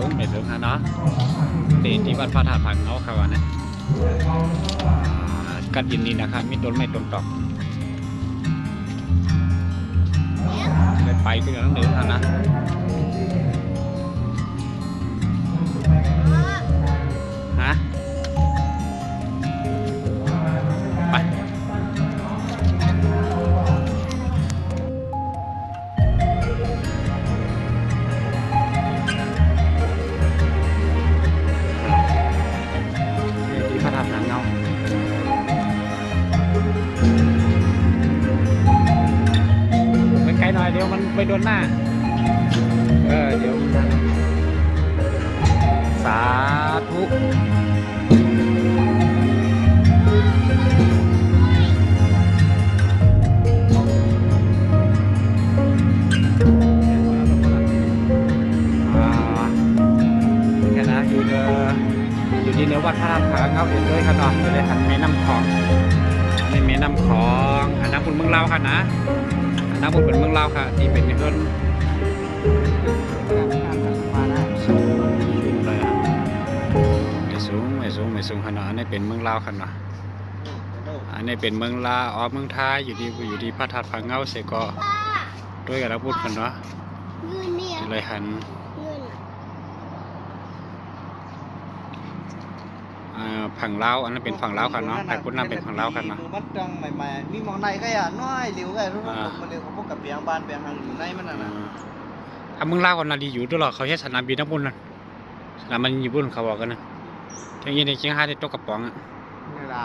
สูงไม่สูงนะเนาะตีที่วัดพระธาตุพังเอาครับว่านะอ่ากัดยินดีนะครับมีต้นไม้ต้นตอกไปไปที่นั่นเดินทางนะ เดี๋ยวมันไปโดนหน้า เออ เดี๋ยวมันสาธุอ่าแค่นั้นอยู่เด้ออยู่ที่เนือวัดพระรามผาเงาเด่นด้วยครับเนาะอยู่ในแม่น้ำคลองในแม่น้ำคลองอันน้ำบุญเมืองลาค่ะนะ น้ำบุญเป็นเมืองลาวค่ะ ที่เป็นเพื่อนสูงเลยอะไม่สูงไม่สูงไม่สูงขนาดนี้เป็นเมืองลาวขนาดอันนี้เป็นเมืองลาอ๋อเมืองไทยอยู่ที่อยู่ที่พระธาตุพังเงาเสก็ด้วยกับน้ำบุญค่ะเนาะเลยหัน เงิน อ่า ฝั่งลาวอันนั้นเป็นฝั่งลาวค่ะเนาะแต่พุทธนำเป็นฝั่งลาวค่ะเนาะมัดจังใหม่ๆมีหมองในก็อย่าน้อยเหลียวก็รู้ว่าอ่ามันเร็วเขาพวกกับเปียงบ้านเปียงทางอยู่ในมันน่ะนะถ้ามึงเล่ากันนาดีอยู่ด้วยหรอเขาใช้สนามบินน้ำบุญนะสนามมันอยู่บุญเขาบอกกันนะทีนี้ในเชียงรายในตกกระป๋องอะนี่ล่ะ